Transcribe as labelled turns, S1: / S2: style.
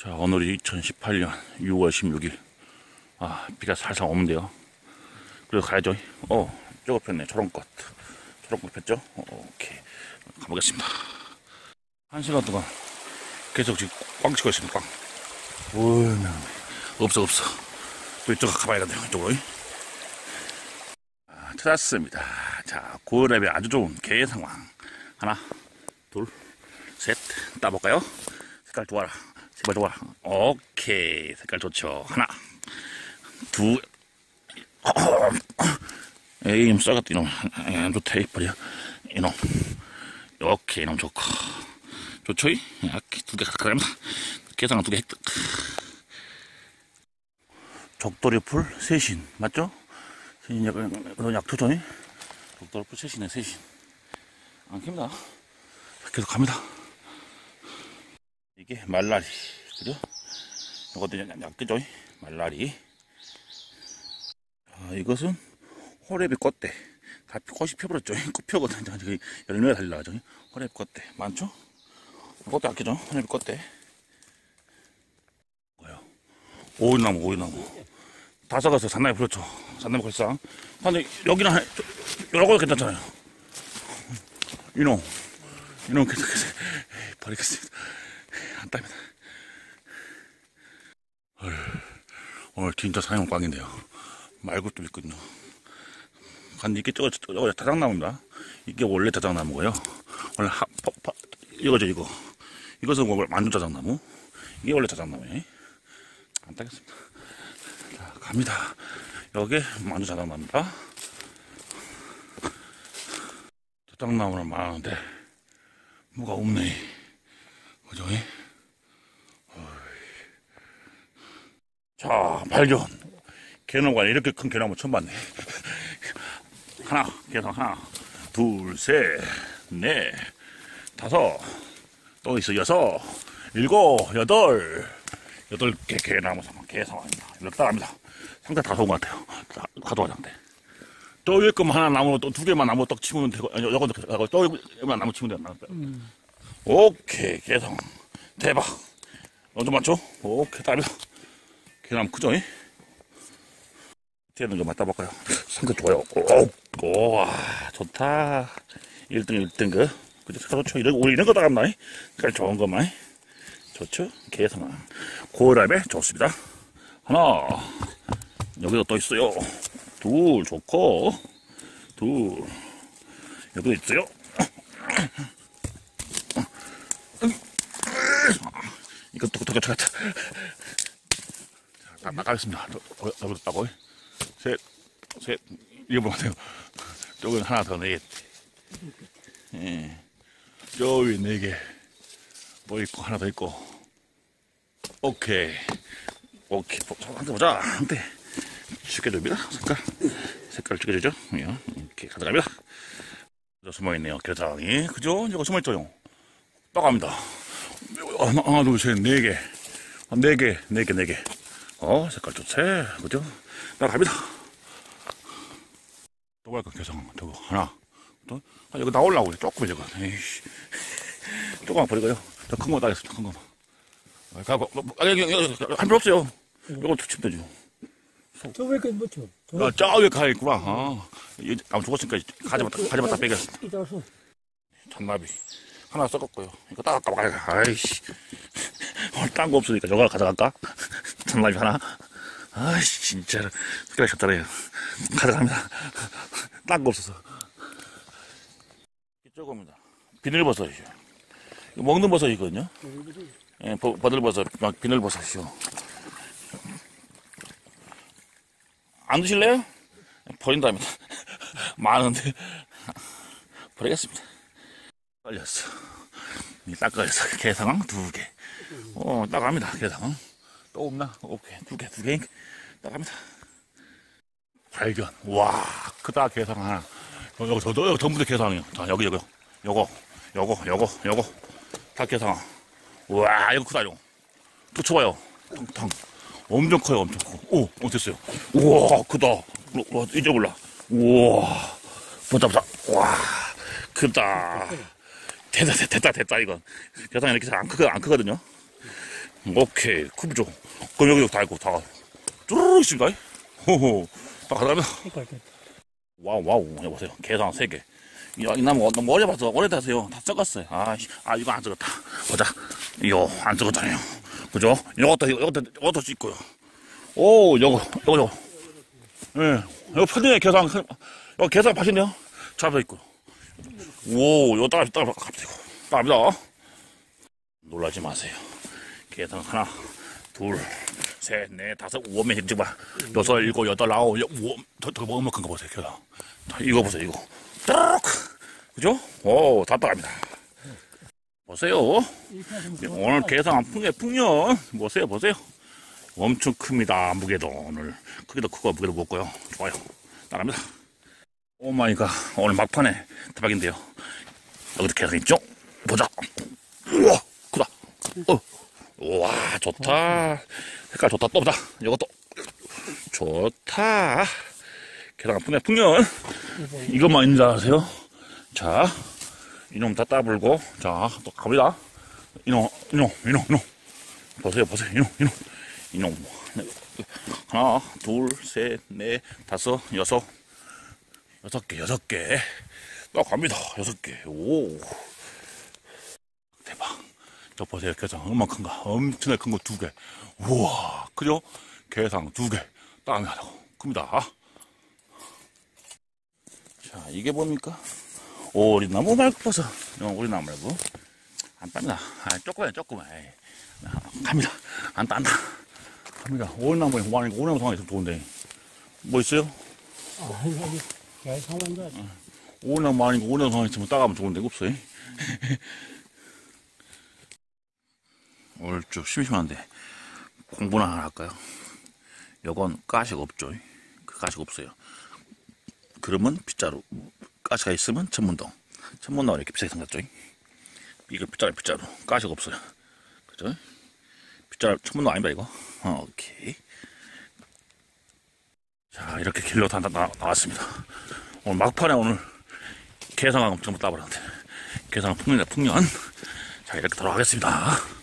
S1: 자, 오늘이 2018년 6월 16일. 아, 비가 살살 오는데요. 그래서 가야죠. 어, 저거 폈네. 초롱꽃. 초롱꽃 폈죠? 어, 오케이. 가보겠습니다. 한 시간 동안 계속 지금 꽝 치고 있습니다. 꽝. 얼마나. 없어, 없어. 또 이쪽 가봐야겠네요. 이쪽으로. 아, 찾았습니다. 자, 9월에 아주 좋은 개 상황. 하나, 둘, 셋. 따볼까요? 색깔 좋아라. 제발 좋아라. 오케이. 색깔 좋죠. 하나, 두, 에이, 이놈 썩었다, 이놈. 에이, 안 좋다, 이빨이야. 이놈. 오케이, 이놈 좋고. 좋죠? 이? 이렇게 두개 가져갑니다. 계산한 두개 획득. 적도리풀 세신, 맞죠? 세신 약간, 그런 약투죠? 이? 적도리풀 세신의 세신. 안 킵니다. 계속 갑니다. 이게 말라리, 그죠? 이것도 약뜨죠? 말라리. 아, 이것은 호래비 꽃대. 다 피- 꽃이 펴버렸죠. 꽃 펴거든요. 저기 열매가 달려가죠. 호래비 꽃대. 많죠? 이것도 아끼죠? 호래비 꽃대. 뭐요? 오이나무, 오이나무. 다 썩어서 산나무 그렇죠. 산나무 걸상. 근데 여기는 여러 거 괜찮잖아요. 이놈. 이놈 괜찮겠어요. 버리겠습니다. 안 땁니다. 헐, 오늘 진짜 사용 꽝인데요. 말고도 있거든요. 근데 이게 저거, 저거 자작나무입니다. 이게 원래 자작나무고요. 원래 하, 파, 파, 이거죠, 이거. 이것은 뭐 만두 자작나무. 이게 원래 자작나무예요. 안 따겠습니다. 자, 갑니다. 여기 만두 자작나무입니다. 자작나무는 많은데, 뭐가 없네. 그죠? 자, 발견. 개나무가 이렇게 큰 개나무 처음 봤네. 하나, 계속 하나, 둘, 셋, 넷, 다섯, 또 있어, 여섯, 일곱, 여덟, 여덟 개 개나무 상황, 개 상황입니다. 이렇게 따라갑니다. 상태 다 좋은 것 같아요. 다, 가져가, 상태. 저 위에 것만 하나 나무, 또 두 개만 나무 떡 치면 되고, 아니, 요건 또, 또 여기만 나무 치면 돼요. 오케이, 개상. 대박. 어좀 맞죠? 오케이, 답이다. 개나무 크죠? 이? 뒤에는 좀 맞다 볼까요? 상태 좋아요. 오, 오, 와, 좋다. 1등, 1등, 그. 그죠? 좋죠? 이런, 우리 이런 거 따갑나? 이? 색깔 좋은 것만. 이? 좋죠? 개성아. 고혈압에 좋습니다. 하나. 여기도 또 있어요. 둘, 좋고. 둘. 여기도 있어요. 이것도 어떻게 자, 나가겠습니다. 어, 여기도 따고. 셋, 셋, 이거 보세요. 저기는 하나 더 넷. 예. 저기 네 개. 뭐 있고, 하나 더 있고. 오케이. 오케이. 한대 보자. 한대. 죽여줍니다. 색깔. 색깔 죽여주죠. 예, 이렇게 가져갑니다. 저 숨어있네요. 겨장이. 그죠? 이거 숨어있죠. 떠갑니다. 하나, 하나, 둘, 셋, 네 개. 아, 네 개, 네 개, 네 개. 어, 색깔 좋지. 그죠? 나갑니다. 또 갈까, 개성. 저거, 하나. 또, 아, 여기 나오려고 그래. 조금 저거. 에이씨. 조금만 버리고요. 더 큰 거 따겠습니다. 큰 거만. 아, 가고, 뭐, 뭐, 아, 여기, 여기, 여기, 한 필요 없어요. 이거 치면 되죠.
S2: 저왜 이렇게 묻혀?
S1: 아, 저 위에 가 있구나. 아, 이 나무 죽었으니까 가져봤다, 가져봤다 빼겠습니다.
S2: 이따서
S1: 잔나비. 하나 썩었고요. 이거 따갈까 말까. 아이씨. 오늘 딴 거 없으니까 저거 가져갈까? 잔나비 하나. 아이씨, 진짜. 색깔이 좋더래요. 가져갑니다. 딴 거 없어서. 이쪽입니다. 비늘버섯이요. 먹는 버섯이거든요. 예, 버, 버들버섯, 막 비늘버섯이요. 안 드실래요? 버린답니다. 많은데. 버리겠습니다. 걸렸어. 딱 걸렸어. 개상황 두 개. 어, 딱 갑니다. 개상황. 또 없나? 오케이. 두 개, 두 개. 딱 갑니다. 발견. 와, 크다, 개상 하나. 어, 여기, 저, 여기 전부 다 개상이요. 자, 여기, 여기. 요거, 요거, 요거, 요거. 다 개상. 와, 이거 크다, 이거. 또 쳐봐요. 탕탕. 엄청 커요, 엄청 커. 오, 어, 됐어요. 우와, 크다. 와, 이제 몰라. 우와. 보자, 보자. 와, 크다. 됐다, 됐다, 됐다, 이건. 개상이 이렇게 잘 안 크거, 안 크거든요. 오케이. 큐브죠. 그럼 여기 다 있고, 다. 쭈르륵 있습니다. 호호. 다
S2: 이렇게
S1: 와우, 와우. 여보세요. 계산 3개. 야, 이 나무 너무 어려봐서 오래돼서요. 다 썩었어요. 아, 씨. 아, 이거 안 썩었다. 보자. 이거 안 썩었잖아요. 그죠? 이것도, 이것도, 이것도 찍고요. 오, 요거, 요거, 요거. 예. 이거 편리해, 계산. 이거 계산 파시네요. 잡혀 있고요. 오, 이거 따라, 따라, 갑니다. 따라합니다. 놀라지 마세요. 계산 하나, 둘, 셋, 넷, 다섯, 오면 힘 봐. 여섯, 일곱, 여덟, 아홉, 여, 오, 더, 더 먹먹한 거 보세요, 계산. 자, 이거 보세요, 이거. 딱! 그죠? 오, 다 따갑니다. 보세요.
S2: 좋아.
S1: 오늘 계산 풍년, 풍년. 보세요, 보세요. 엄청 큽니다, 무게도 오늘. 크기도 크고, 무게도 무겁고요. 좋아요. 따라합니다. 오마이갓. 오늘 막판에 대박인데요. 여기도 계산 있죠? 보자. 우와, 크다. 어. 우와, 좋다. 색깔 좋다. 또 보자. 이것도. 좋다. 계산 풍년, 풍년. 이것만 있는 줄 아세요? 자, 이놈 다 따불고, 자, 또 갑니다. 이놈, 이놈, 이놈, 이놈. 보세요, 보세요. 이놈, 이놈, 이놈. 하나, 둘, 셋, 넷, 다섯, 여섯. 여섯 개, 여섯 개. 딱 갑니다. 여섯 개. 오. 저 보세요. 게장 큰가. 엄청나게 큰 거 두 개. 우와. 그죠? 게장 두 개. 딱 하고. 큽니다. 자, 이게 뭡니까? 오리나무 말고 버섯. 이건 오리나무 말고. 안 땁니다. 아, 조금만, 조금만. 아, 갑니다. 안 딴다. 갑니다. 오리나무에 뭐하는 오리나무 상황이 좀 좋은데. 뭐 있어요?
S2: 아, 여기 야, 상황인 줄 알았어.
S1: 오리나무 아니고 오리나무 상황이 있으면 따가면 좋은데, 없어요? 오늘 좀 심심한데, 공부나 하나 할까요? 요건 가식 없죠. 그 가식 없어요. 그러면 빗자루. 가시가 있으면 천문동. 천문동은 이렇게 비싸게 생겼죠. 이거 빗자루, 빗자루. 가식 없어요. 그죠? 빗자루, 천문동 아닙니다, 이거. 어, 오케이. 자, 이렇게 길로 다 나, 나, 나왔습니다. 오늘 막판에 오늘 계산왕 전부 따버렸는데. 계산왕 풍년이다, 풍년. 자, 이렇게 돌아가겠습니다.